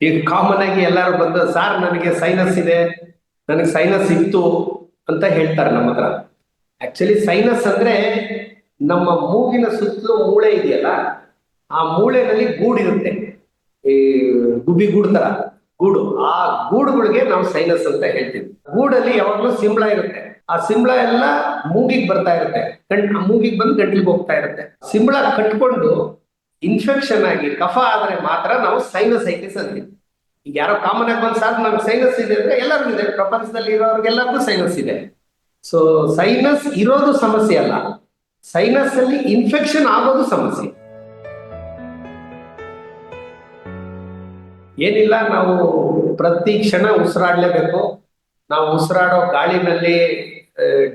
ಈಗ ಕಾಮನ್ ಆಗಿ ಎಲ್ಲರೂ ಬಂದು, ಸಾರ್, ನನಗೆ ಸೈನಸ್ ಇದೆ, ನನಗೆ ಸೈನಸ್ ಇತ್ತು ಅಂತ ಹೇಳ್ತಾರೆ ನಮ್ಮ ಹತ್ರ. ಆಕ್ಚುಲಿ ಸೈನಸ್ ಅಂದ್ರೆ ನಮ್ಮ ಮೂಗಿನ ಸುತ್ತಲೂ ಮೂಳೆ ಇದೆಯಲ್ಲ, ಆ ಮೂಳೆನಲ್ಲಿ ಗೂಡಿರುತ್ತೆ ಈ ಗುಬ್ಬಿ ಗೂಡು ತರ, ಗೂಡು. ಆ ಗೂಡುಗಳಿಗೆ ನಾವು ಸೈನಸ್ ಅಂತ ಹೇಳ್ತೀವಿ. ಗೂಡಲ್ಲಿ ಯಾವಾಗ್ಲೂ ಸಿಂಬಳ ಇರುತ್ತೆ. ಆ ಸಿಂಬಳ ಎಲ್ಲ ಮೂಗಿಗೆ ಬರ್ತಾ ಇರುತ್ತೆ. ಗಂಟ್ ಮೂಗಿಗೆ ಬಂದು ಗಂಟ್ಲಿಗೆ ಹೋಗ್ತಾ ಇರುತ್ತೆ. ಸಿಂಬಳ ಕಟ್ಕೊಂಡು ಇನ್ಫೆಕ್ಷನ್ ಆಗಿ, ಕಫ ಆದ್ರೆ ಮಾತ್ರ ನಾವು ಸೈನಸ್ ಸೈನಸೈಟಿಸ್ ಅಂತೀವಿ. ಈಗ ಯಾರೋ ಕಾಮನ್ ಆಗಿ ಬಂದ್ ನಮ್ಗೆ ಸೈನಸ್ ಇದೆ ಅಂದ್ರೆ ಎಲ್ಲರೂ ಇದೆ. ಪ್ರಪಂಚದಲ್ಲಿ ಇರೋರಿಗೆಲ್ಲರಿಗೂ ಸೈನಸ್ ಇದೆ. ಸೊ ಸೈನಸ್ ಇರೋದು ಸಮಸ್ಯೆ ಅಲ್ಲ. ಸೈನಸ್ ಅಲ್ಲಿ ಇನ್ಫೆಕ್ಷನ್ ಆಗೋದು ಸಮಸ್ಯೆ. ಏನಿಲ್ಲ, ನಾವು ಪ್ರತಿ ಕ್ಷಣ ಉಸಿರಾಡ್ಲೇಬೇಕು. ನಾವು ಉಸಿರಾಡೋ ಗಾಳಿನಲ್ಲಿ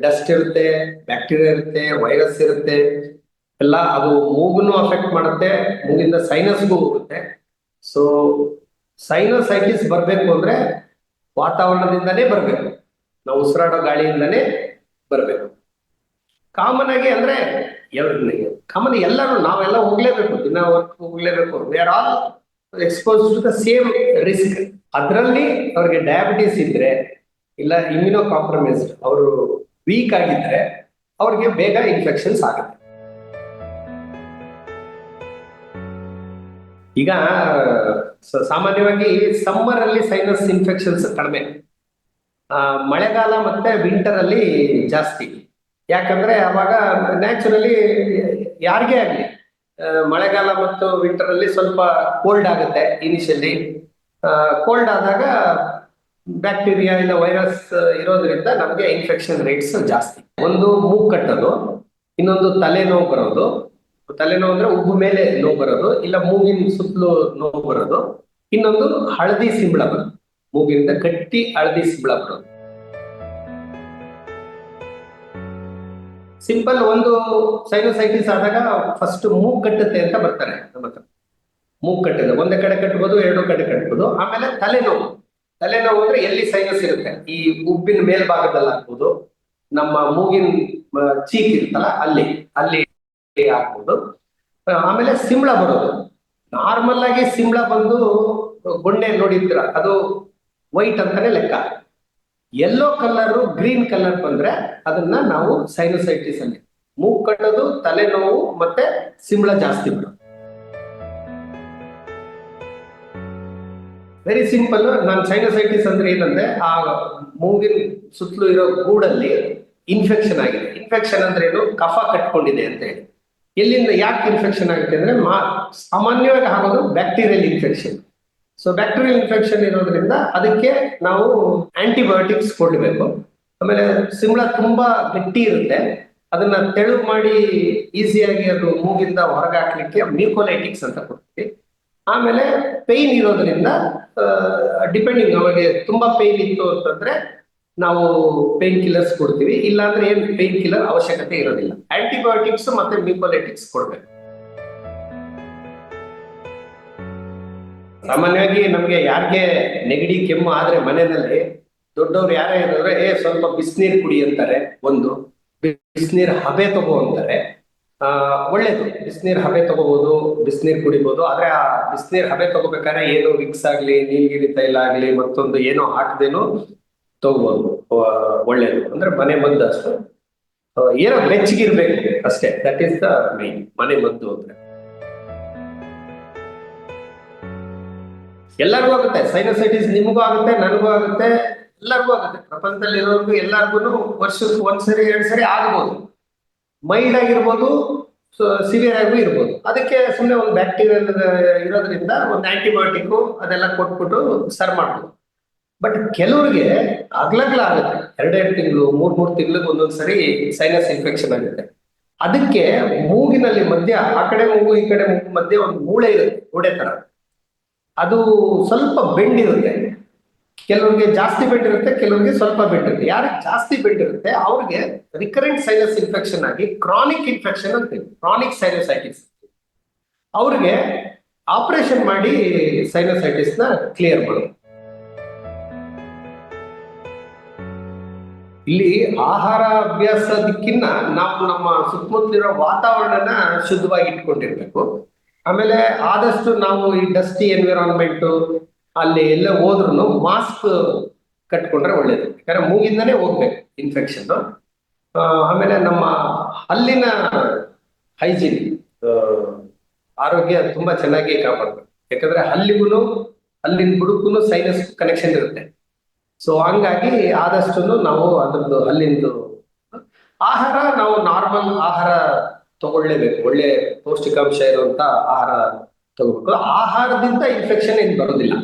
ಡಸ್ಟ್ ಇರುತ್ತೆ ಬ್ಯಾಕ್ಟೀರಿಯಾ ಇರುತ್ತೆ ವೈರಸ್ ಇರುತ್ತೆ. ಎಲ್ಲ ಅದು ಮೂಗನ್ನು ಅಫೆಕ್ಟ್ ಮಾಡುತ್ತೆ, ಮೂಗಿಂದ ಸೈನಸ್ಗೂ ಹೋಗುತ್ತೆ. ಸೊ ಸೈನಸೈಟಿಸ್ ಬರಬೇಕು ಅಂದ್ರೆ ವಾತಾವರಣದಿಂದನೇ ಬರಬೇಕು. ನಾವು ಉಸಿರಾಡೋ ಗಾಳಿಯಿಂದನೇ ಬರಬೇಕು. ಕಾಮನ್ ಆಗಿ ಅಂದ್ರೆ ಕಾಮನ್ ಎಲ್ಲರೂ ನಾವೆಲ್ಲ ಹೋಗ್ಲೇಬೇಕು, ದಿನ ವರ್ಕ್ ಹೋಗ್ಲೇಬೇಕು. We are all exposed to the same risk ಅದರಲ್ಲಿ ಅವ್ರಿಗೆ ಡಯಾಬಿಟಿಸ್ ಇದ್ರೆ, ಇಲ್ಲ ಇಮ್ಯುನೋ ಕಾಂಪ್ರಮೈಸ್ಡ್ ಅವರು ವೀಕ್ ಆಗಿದ್ರೆ, ಅವ್ರಿಗೆ ಬೇಗ ಇನ್ಫೆಕ್ಷನ್ಸ್ ಆಗುತ್ತೆ. ಈಗ ಸಾಮಾನ್ಯವಾಗಿ ಸಮ್ಮರ್ ಅಲ್ಲಿ ಸೈನಸ್ ಇನ್ಫೆಕ್ಷನ್ಸ್ ಕಡಿಮೆ. ಮಳೆಗಾಲ ಮತ್ತೆ ವಿಂಟರ್ ಅಲ್ಲಿ ಜಾಸ್ತಿ. ಯಾಕಂದ್ರೆ ಅವಾಗ ನ್ಯಾಚುರಲಿ ಯಾರಿಗೇ ಆಗಲಿ ಮಳೆಗಾಲ ಮತ್ತು ವಿಂಟರ್ ಅಲ್ಲಿ ಸ್ವಲ್ಪ ಕೋಲ್ಡ್ ಆಗುತ್ತೆ ಇನಿಷಿಯಲಿ ಕೋಲ್ಡ್ ಆದಾಗ ಬ್ಯಾಕ್ಟೀರಿಯಾ ಇಲ್ಲ ವೈರಸ್ ಇರೋದ್ರಿಂದ ನಮಗೆ ಇನ್ಫೆಕ್ಷನ್ ರೇಟ್ಸ್ ಜಾಸ್ತಿ. ಒಂದು ಮೂಗ್ ಕಟ್ಟೋದು, ಇನ್ನೊಂದು ತಲೆನೋವು ಬರೋದು ತಲೆನೋವು ಅಂದ್ರೆ ಉಬ್ಬು ಮೇಲೆ ನೋವು ಬರೋದು, ಇಲ್ಲ ಮೂಗಿನ ಸುತ್ತಲೂ ನೋವು ಬರೋದು. ಇನ್ನೊಂದು ಹಳದಿ ಸಿಂಬಳ ಬರೋದು. ಮೂಗಿನಿಂದ ಗಟ್ಟಿ ಹಳದಿ ಸಿಂಬಳ ಬರೋದು. ಸಿಂಪಲ್ ಒಂದು ಸೈನೋಸೈಟಿಸ್ ಆದಾಗ ಫಸ್ಟ್ ಮೂಗ್ ಕಟ್ಟುತ್ತೆ ಅಂತ ಬರ್ತಾರೆ ನಮ್ಮ ಹತ್ರ. ಮೂಗ್ ಕಟ್ಟದೆ ಒಂದೇ ಕಡೆ ಕಟ್ಬೋದು, ಎರಡು ಕಡೆ ಕಟ್ಬೋದು. ಆಮೇಲೆ ತಲೆನೋವು. ತಲೆನೋವು ಅಂದ್ರೆ ಎಲ್ಲಿ ಸೈನಸ್ ಇರುತ್ತೆ? ಈ ಉಬ್ಬಿನ ಮೇಲ್ಭಾಗದಲ್ಲಿ ಆಗ್ಬೋದು ನಮ್ಮ ಮೂಗಿನ ಚೀಕ್ ಇರುತ್ತಲ್ಲ, ಅಲ್ಲಿ. ಅಲ್ಲಿ ಆಗ್ಬೋದು. ಆಮೇಲೆ ಸಿಂಬಳ ಬರೋದು. ನಾರ್ಮಲ್ ಆಗಿ ಸಿಂಬಳ ಬಂದು ಗುಂಡೆ ನೋಡಿದ್ರ, ಅದು ವೈಟ್ ಅಂತಾನೆ ಲೆಕ್ಕ. ಎಲ್ಲೋ ಕಲರ್ ಗ್ರೀನ್ ಕಲರ್ ಬಂದ್ರೆ ಅದನ್ನ ನಾವು ಸೈನೋಸೈಟಿಸ್ ಅಲ್ಲಿ. ಕಟ್ಟೋದು ತಲೆನೋವು ಮತ್ತೆ ಸಿಂಬಳ ಜಾಸ್ತಿ ಬರೋದು. ವೆರಿ ಸಿಂಪಲ್ ನಾನು ಸೈನೋಸೈಟಿಸ್ ಅಂದ್ರೆ ಏನಂದ್ರೆ, ಆ ಮೂಗಿನ ಸುತ್ತಲೂ ಇರೋ ಗೂಡಲ್ಲಿ ಇನ್ಫೆಕ್ಷನ್ ಆಗಿದೆ. ಇನ್ಫೆಕ್ಷನ್ ಅಂದ್ರೆ ಏನು? ಕಫ ಕಟ್ಕೊಂಡಿದೆ ಅಂತ ಹೇಳಿ. ಎಲ್ಲಿಂದ ಯಾಕೆ ಇನ್ಫೆಕ್ಷನ್ ಆಗುತ್ತೆ ಅಂದ್ರೆ ಮಾ, ಸಾಮಾನ್ಯವಾಗಿ ಆಗೋದು bacterial infection so bacterial infection ಇರೋದ್ರಿಂದ ಅದಕ್ಕೆ ನಾವು ಆಂಟಿಬಯೋಟಿಕ್ಸ್ ಕೊಡಬೇಕು. ಆಮೇಲೆ ಸಿಂಬಳ ತುಂಬಾ ಗಟ್ಟಿ ಇರುತ್ತೆ. ಅದನ್ನ ತೆಳು ಮಾಡಿ ಈಸಿಯಾಗಿ ಅದು ಮೂಗಿಂದ ಹೊರಗೆ ಹಾಕ್ಲಿಕ್ಕೆ ಮ್ಯೂಕೋಲೈಟಿಕ್ಸ್ ಅಂತ ಕೊಡ್ತೀವಿ. ಆಮೇಲೆ ಪೇಯ್ನ್ ಇರೋದ್ರಿಂದ ಡಿಪೆಂಡಿಂಗ್ ನಮಗೆ ತುಂಬಾ ಪೇಯ್ನ್ ಇತ್ತು ಅಂತಂದ್ರೆ ನಾವು ಪೇನ್ ಕಿಲ್ಲರ್ಸ್ ಕೊಡ್ತೀವಿ, ಇಲ್ಲಾಂದ್ರೆ ಏನ್ ಪೇನ್ ಕಿಲ್ಲರ್ ಅವಶ್ಯಕತೆ ಇರೋದಿಲ್ಲ. ಆಂಟಿಬಯೋಟಿಕ್ಸ್ ಮತ್ತೆ ಮ್ಯೂಕೋಲೆಟಿಕ್ಸ್ ಕೊಡ್ಬೇಕು. ಸಾಮಾನ್ಯವಾಗಿ ನಮ್ಗೆ ಯಾರಿಗೆ ನೆಗಡಿ ಕೆಮ್ಮು ಆದ್ರೆ ಮನೆಯಲ್ಲಿ, ದೊಡ್ಡವ್ರು ಯಾರೇ ಇರೋದ್ರೆ ಏ, ಸ್ವಲ್ಪ ಬಿಸಿನೀರ್ ಕುಡಿ ಅಂತಾರೆ ಒಂದು. ಬಿಸಿನೀರ್ ಹಬೆ ತಗೋ ಅಂತಾರೆ. ಆ, ಒಳ್ಳೇದು. ಬಿಸಿನೀರ್ ಹಬೆ ತಗೋಬಹುದು ಬಿಸಿನೀರ್ ಕುಡಿಬಹುದು ಆದ್ರೆ ಆ ಬಿಸಿನೀರ್ ಹಬೆ ತಗೋಬೇಕಾದ್ರೆ ಏನು ವಿಕ್ಸ್ ಆಗ್ಲಿ, ನೀಲ್ಗಿರಿ ತೈಲ ಆಗ್ಲಿ, ಮತ್ತೊಂದು ಏನೋ ಹಾಕದೇನು ತಗೋಬಹುದು ಒಳ್ಳೇದು. ಅಂದ್ರೆ ಮನೆ ಮದ್ದು ಅಷ್ಟು. ಏನೋ ಮೆಚ್ಚಿಗಿರ್ಬೇಕು ಅಷ್ಟೇ. ದಟ್ ಈಸ್ ದ ಮೈನ್ ಮನೆ ಮದ್ದು ಅಂದ್ರೆ. ಎಲ್ಲರಿಗೂ ಆಗುತ್ತೆ. ಸೈನಸೈಟಿಸ್ ನಿಮಗೂ ಆಗುತ್ತೆ, ನನಗೂ ಆಗುತ್ತೆ, ಎಲ್ಲರಿಗೂ ಆಗುತ್ತೆ. ಪ್ರಪಂಚದಲ್ಲಿ ಇರೋರ್ಗು ಎಲ್ಲರಿಗೂ ವರ್ಷಕ್ಕೆ ಒಂದ್ಸರಿ ಎರಡ್ ಸರಿ ಆಗ್ಬೋದು. ಮೈಲ್ಡ್ ಆಗಿರ್ಬೋದು ಸಿವಿಯರ್ ಆಗಿ ಇರ್ಬೋದು. ಅದಕ್ಕೆ ಸುಮ್ಮನೆ ಒಂದು ಬ್ಯಾಕ್ಟೀರಿಯಲ್ ಇರೋದ್ರಿಂದ, ಒಂದು ಆಂಟಿಬಯೋಟಿಕ್ ಅದೆಲ್ಲ ಕೊಟ್ಬಿಟ್ಟು ಸರ್ ಮಾಡ್ಬೋದು. ಬಟ್ ಕೆಲವ್ರಿಗೆ ಅಗ್ಲಗ್ಲ ಆಗುತ್ತೆ. ಎರಡೆರಡು ತಿಂಗಳು, ಮೂರ್ ಮೂರ್ ತಿಂಗಳಿಗೆ ಒಂದೊಂದ್ ಸರಿ ಸೈನಸ್ ಇನ್ಫೆಕ್ಷನ್ ಆಗುತ್ತೆ. ಅದಕ್ಕೆ ಮೂಗಿನಲ್ಲಿ ಮಧ್ಯ, ಆ ಕಡೆ ಮೂಗು, ಈ ಕಡೆ ಮೂಗು ಮಧ್ಯೆ ಒಂದು ಮೂಳೆ ಇರುತ್ತೆ ಗೋಡೆ ತರ. ಅದು ಸ್ವಲ್ಪ ಬೆಂಡ್ ಇರುತ್ತೆ. ಕೆಲವ್ರಿಗೆ ಜಾಸ್ತಿ ಬೆಂಡ್ ಇರುತ್ತೆ, ಕೆಲವ್ರಿಗೆ ಸ್ವಲ್ಪ ಬೆಂಡ್ ಇರುತ್ತೆ. ಯಾರಿಗೆ ಜಾಸ್ತಿ ಬೆಂಡ್ ಇರುತ್ತೆ, ಅವ್ರಿಗೆ ರಿಕರೆಂಟ್ ಸೈನಸ್ ಇನ್ಫೆಕ್ಷನ್ ಆಗಿ ಕ್ರಾನಿಕ್ ಇನ್ಫೆಕ್ಷನ್ ಅಂತೀವಿ ಕ್ರಾನಿಕ್ ಸೈನಸೈಟಿಸ್ ಅವ್ರಿಗೆ ಆಪರೇಷನ್ ಮಾಡಿ ಸೈನಸೈಟಿಸ್ನ ಕ್ಲಿಯರ್ ಮಾಡೋದು ಇಲ್ಲಿ ಆಹಾರ ಅಭ್ಯಾಸದಕ್ಕಿನ್ನ ನಾವು ನಮ್ಮ ಸುತ್ತಮುತ್ತಲಿರೋ ವಾತಾವರಣನ ಶುದ್ಧವಾಗಿ ಇಟ್ಕೊಂಡಿರ್ಬೇಕು. ಆಮೇಲೆ ಆದಷ್ಟು ನಾವು ಈ ಡಸ್ಟಿ ಎನ್ವಿರಾನ್ಮೆಂಟ್ ಅಲ್ಲಿ ಎಲ್ಲ ಹೋದ್ರು ಮಾಸ್ಕ್ ಕಟ್ಕೊಂಡ್ರೆ ಒಳ್ಳೇದು. ಯಾಕಂದ್ರೆ ಮೂಗಿಂದನೇ ಹೋಗ್ಬೇಕು ಇನ್ಫೆಕ್ಷನ್ ಆಮೇಲೆ ನಮ್ಮ ಅಲ್ಲಿನ ಹೈಜೀನ್ ಆರೋಗ್ಯ ತುಂಬಾ ಚೆನ್ನಾಗಿ ಕಾಪಾಡ್ಬೇಕು. ಯಾಕಂದ್ರೆ ಅಲ್ಲಿಗೂ ಅಲ್ಲಿನ ಬುಡಕ್ಕೂ ಸೈನಸ್ ಕನೆಕ್ಷನ್ ಇರುತ್ತೆ. ಸೊ ಹಂಗಾಗಿ ಆದಷ್ಟು ನಾವು ಅದ್ರದ್ದು ಅಲ್ಲಿಂದು, ಆಹಾರ ನಾವು ನಾರ್ಮಲ್ ಆಹಾರ ತಗೊಳ್ಳೇಬೇಕು. ಒಳ್ಳೆ ಪೌಷ್ಟಿಕಾಂಶ ಇರುವಂತ ಆಹಾರ ತಗೋಬೇಕು. ಆಹಾರದಿಂದ ಇನ್ಫೆಕ್ಷನ್ ಏನು ಬರೋದಿಲ್ಲ.